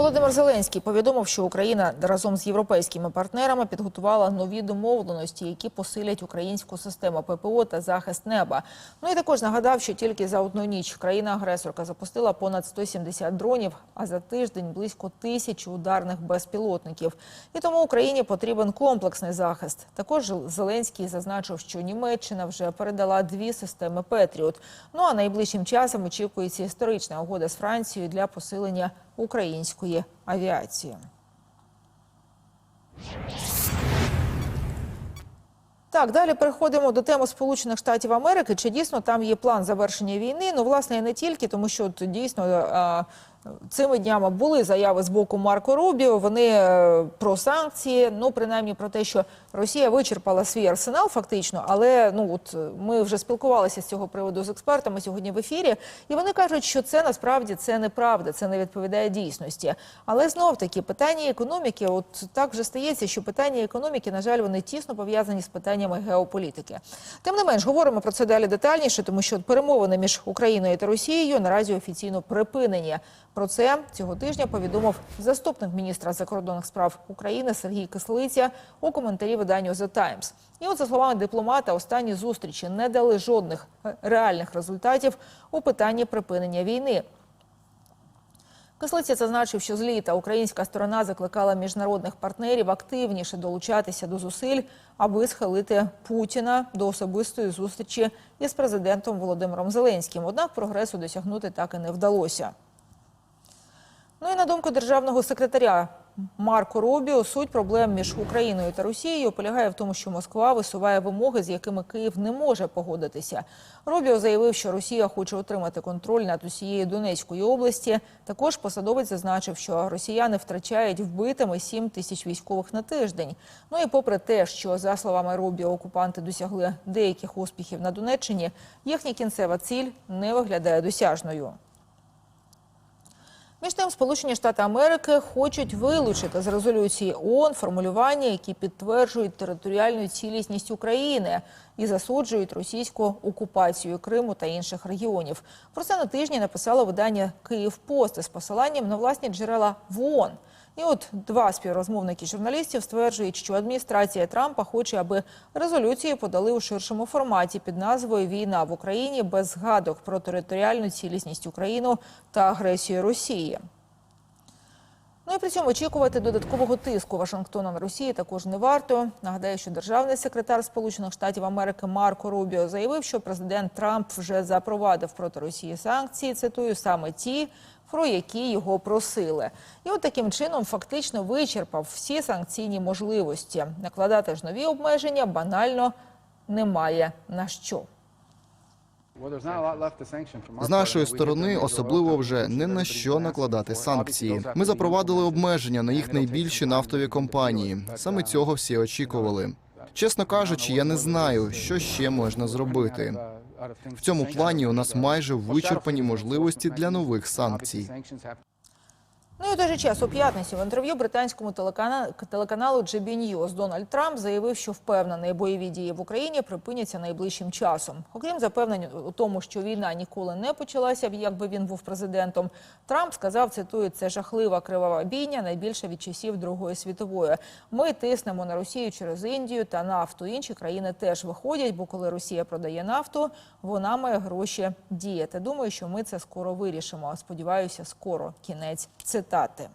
Володимир Зеленський повідомив, що Україна разом з європейськими партнерами підготувала нові домовленості, які посилять українську систему ППО та захист неба. Ну і також нагадав, що тільки за одну ніч країна-агресорка запустила понад 170 дронів, а за тиждень близько тисячі ударних безпілотників. І тому Україні потрібен комплексний захист. Також Зеленський зазначив, що Німеччина вже передала дві системи Петріот. Ну а найближчим часом очікується історична угода з Францією для посилення української авіації. Так, далі переходимо до теми Сполучених Штатів Америки. Чи дійсно там є план завершення війни? Ну, власне, не тільки, тому що от, дійсно а, цими днями були заяви з боку Марко Рубіо. Вони е, про санкції, ну принаймні про те, що Росія вичерпала свій арсенал, фактично. Але ну от ми вже спілкувалися з цього приводу з експертами сьогодні в ефірі, і вони кажуть, що це насправді це неправда, це не відповідає дійсності. Але знов таки питання економіки, от так вже стається, що питання економіки, на жаль, вони тісно пов'язані з питаннями геополітики. Тим не менш, говоримо про це далі детальніше, тому що перемовини між Україною та Росією наразі офіційно припинені. Про це цього тижня повідомив заступник міністра закордонних справ України Сергій Кислиця у коментарі виданню The Times. І от за словами дипломата, останні зустрічі не дали жодних реальних результатів у питанні припинення війни. Кислиця зазначив, що з літа українська сторона закликала міжнародних партнерів активніше долучатися до зусиль, аби схилити Путіна до особистої зустрічі із президентом Володимиром Зеленським. Однак прогресу досягнути так і не вдалося. Ну і на думку державного секретаря Марко Рубіо, суть проблем між Україною та Росією полягає в тому, що Москва висуває вимоги, з якими Київ не може погодитися. Рубіо заявив, що Росія хоче отримати контроль над усією Донецькою області. Також посадовець зазначив, що росіяни втрачають вбитими 7 тисяч військових на тиждень. Ну і попри те, що за словами Рубіо, окупанти досягли деяких успіхів на Донеччині, їхня кінцева ціль не виглядає досяжною. Між тим, Сполучені Штати Америки хочуть вилучити з резолюції ООН формулювання, які підтверджують територіальну цілісність України і засуджують російську окупацію Криму та інших регіонів. Про це на тижні написало видання Київ Пост із посиланням на власні джерела в ООН. І от два співрозмовники журналістів стверджують, що адміністрація Трампа хоче, аби резолюцію подали у ширшому форматі під назвою Війна в Україні без згадок про територіальну цілісність України та агресію Росії. При цьому очікувати додаткового тиску Вашингтона на Росії також не варто. Нагадаю, що державний секретар Сполучених Штатів Америки Марко Рубіо заявив, що президент Трамп вже запровадив проти Росії санкції. Цитую саме ті, про які його просили, і от таким чином фактично вичерпав всі санкційні можливості. Накладати ж нові обмеження банально немає на що. З нашої сторони особливо вже не на що накладати санкції. Ми запровадили обмеження на їх найбільші нафтові компанії. Саме цього всі очікували. Чесно кажучи, я не знаю, що ще можна зробити. В цьому плані у нас майже вичерпані можливості для нових санкцій. Ну і у той же час у п'ятницю в інтерв'ю британському телекана- телеканалу GB News Дональд Трамп заявив, що впевнений, бойові дії в Україні припиняться найближчим часом. Окрім запевнень у тому, що війна ніколи не почалася, якби він був президентом. Трамп сказав, цитую, це жахлива кривава бійня, найбільша від часів Другої світової. Ми тиснемо на Росію через Індію та нафту. Інші країни теж виходять, бо коли Росія продає нафту, вона має гроші діяти. Думаю, що ми це скоро вирішимо. Сподіваюся, скоро кінець цитати.